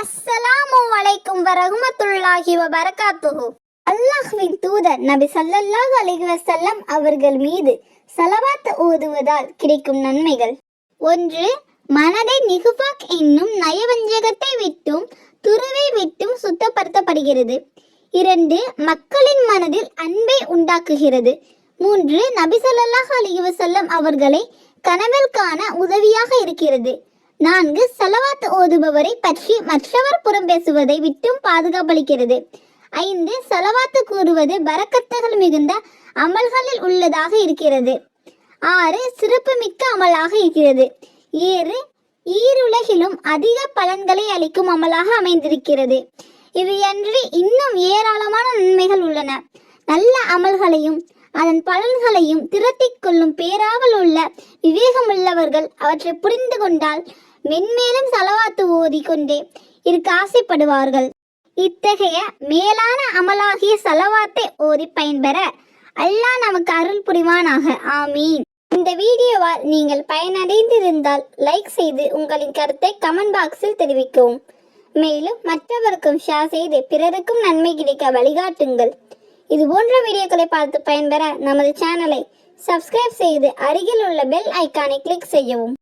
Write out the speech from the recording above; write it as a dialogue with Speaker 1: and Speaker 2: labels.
Speaker 1: அஸ்ஸலாமு அலைக்கும் வரஹ்மத்துல்லாஹி வ பரகாத்துஹு அல்லாஹ்வின் தூதர் நபி ஸல்லல்லாஹு அலைஹி வஸல்லம் அவர்கள் மீது சலவாத் ஓதுவதால் கிடைக்கும் நன்மைகள். ஒன்று மனதை நிகுபாக் என்னும் நயவஞ்சகத்தை விட்டும் துருவை விட்டும் சுத்தப்படுத்தப்படுகிறது. இரண்டு மக்களின் மனதில் அன்பை உண்டாக்குகிறது. மூன்று நபி ஸல்லல்லாஹு அலைஹி அவர்களை கனவில் காண உதவியாக இருக்கிறது. நான்கு செலவாத்து ஓதுபவரை பற்றி மற்றவர் புறம் பேசுவதை விட்டும் பாதுகாப்பளிக்கிறது. ஐந்து செலவாத்து கூறுவது பரக்கத்துகள் மிகுந்த அமல்களில் உள்ளதாக இருக்கிறது. ஆறு சிறப்புமிக்க அமலாக இருக்கிறது. ஏழு ஈருலகிலும் அதிக பலன்களை அளிக்கும் அமலாக அமைந்திருக்கிறது. இவையன்றி இன்னும் ஏராளமான நன்மைகள் உள்ளன. நல்ல அமல்களையும் அதன் பலன்களையும் திரட்டிக் கொள்ளும் பேராவல் உள்ள விவேகமுள்ளவர்கள் அவற்றை புரிந்து கொண்டால் மென்மேலும் செலவாத்து ஓதிக்கொண்டே இருக்க ஆசைப்படுவார்கள். இத்தகைய மேலான அமலாகிய செலவாத்தை ஓதி பயன்பெற அல்லாஹ் நமக்கு அருள் புரிவானாக. ஆமீன். இந்த வீடியோவால் நீங்கள் பயனடைந்திருந்தால் லைக் செய்து உங்களின் கருத்தை கமெண்ட் பாக்ஸில் தெரிவிக்கவும். மேலும் மற்றவருக்கும் ஷேர் செய்து பிறருக்கும் நன்மை கிடைக்க வழிகாட்டுங்கள். இது போன்ற வீடியோக்களை பார்த்து பயன்பெற நமது சேனலை சப்ஸ்கிரைப் செய்து அருகில் உள்ள பெல் ஐக்கானை கிளிக் செய்யவும்.